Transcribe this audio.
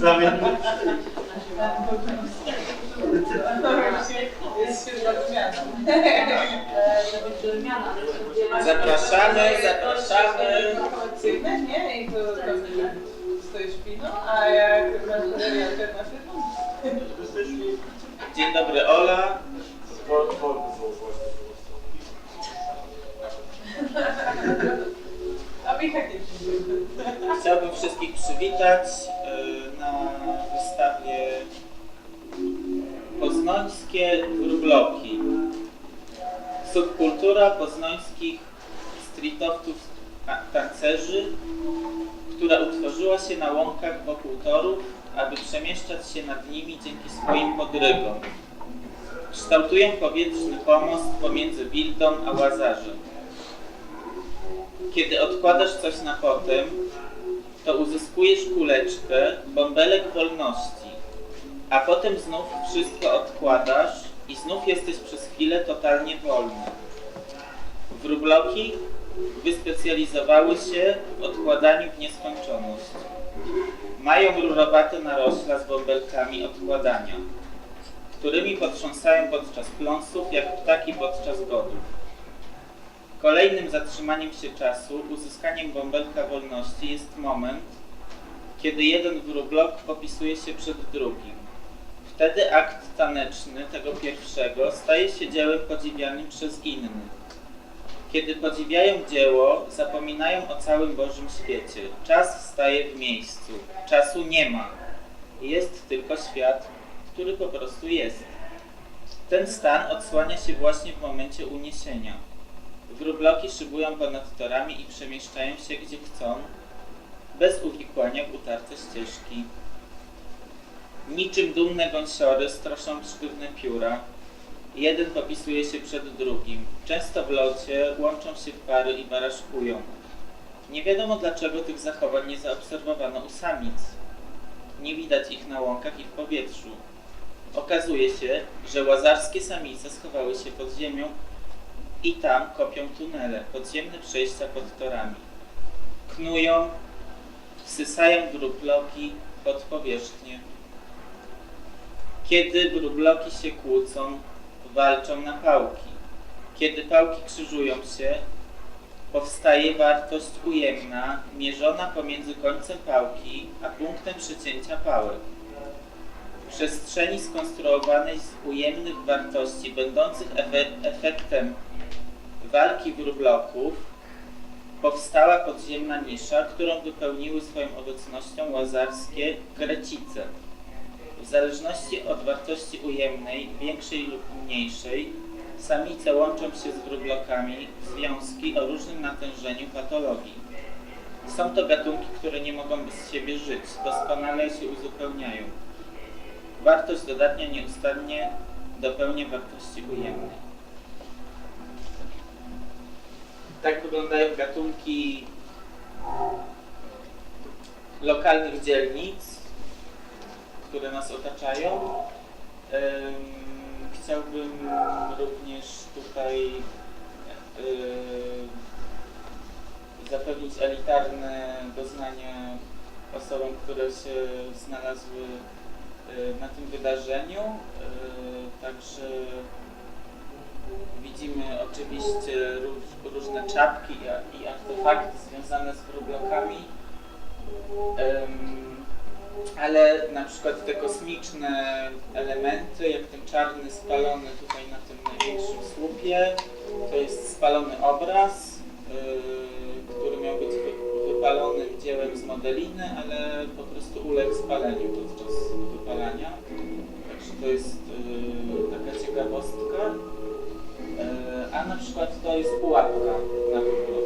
Zamiast. Zapraszamy, zapraszamy. Komercyjne, nie? I to stoisz wino, a jak? Dzień dobry Ola. Nie przyjdzie. Chciałbym wszystkich przywitać y, na wystawie Poznańskie wróbloki. Subkultura poznańskich streetowych tancerzy, która utworzyła się na łąkach wokół torów, aby przemieszczać się nad nimi dzięki swoim podrygom. Kształtują powietrzny pomost pomiędzy Wildą a Łazarzem. Kiedy odkładasz coś na potem, to uzyskujesz kuleczkę, bąbelek wolności, a potem znów wszystko odkładasz i znów jesteś przez chwilę totalnie wolny. Wróbloki wyspecjalizowały się w odkładaniu w nieskończoność. Mają rurowate narośla z bąbelkami odkładania, którymi potrząsają podczas pląsów jak ptaki podczas godów. Kolejnym zatrzymaniem się czasu, uzyskaniem bąbelka wolności jest moment, kiedy jeden wróblok popisuje się przed drugim. Wtedy akt taneczny tego pierwszego staje się dziełem podziwianym przez innych. Kiedy podziwiają dzieło, zapominają o całym Bożym świecie. Czas staje w miejscu. Czasu nie ma. Jest tylko świat, który po prostu jest. Ten stan odsłania się właśnie w momencie uniesienia. Wróbloki szybują ponad torami i przemieszczają się gdzie chcą, bez uwikłania w utarte ścieżki. Niczym dumne gąsiory stroszą sztywne pióra. Jeden popisuje się przed drugim. Często w locie łączą się w pary i baraszkują. Nie wiadomo dlaczego tych zachowań nie zaobserwowano u samic. Nie widać ich na łąkach i w powietrzu. Okazuje się, że łazarskie samice schowały się pod ziemią i tam kopią tunele, podziemne przejścia pod torami. Knują, wsysają wróbloki pod powierzchnię. Kiedy wróbloki się kłócą, walczą na pałki. Kiedy pałki krzyżują się, powstaje wartość ujemna, mierzona pomiędzy końcem pałki a punktem przecięcia pałek. W przestrzeni skonstruowanej z ujemnych wartości, będących efe- efektem walki wróbloków powstała podziemna nisza, którą wypełniły swoją obecnością łazarskie krecice. W zależności od wartości ujemnej, większej lub mniejszej, samice łączą się z wróblokami w związki o różnym natężeniu patologii. Są to gatunki, które nie mogą bez siebie żyć, doskonale się uzupełniają. Wartość dodatnia nieustannie dopełnia wartości ujemnej. Tak wyglądają gatunki lokalnych dzielnic, które nas otaczają. Chciałbym również tutaj zapewnić elitarne doznanie osobom, które się znalazły na tym wydarzeniu. Także widzimy oczywiście czapki i, i artefakty związane z wróblokami. Em, ale na przykład te kosmiczne elementy, jak ten czarny spalony tutaj na tym największym słupie, to jest spalony obraz, yy, który miał być wy- wypalonym dziełem z modeliny, ale po prostu uległ spaleniu podczas wypalania. Także to jest yy, taka ciekawostka. A na przykład to jest pułapka na.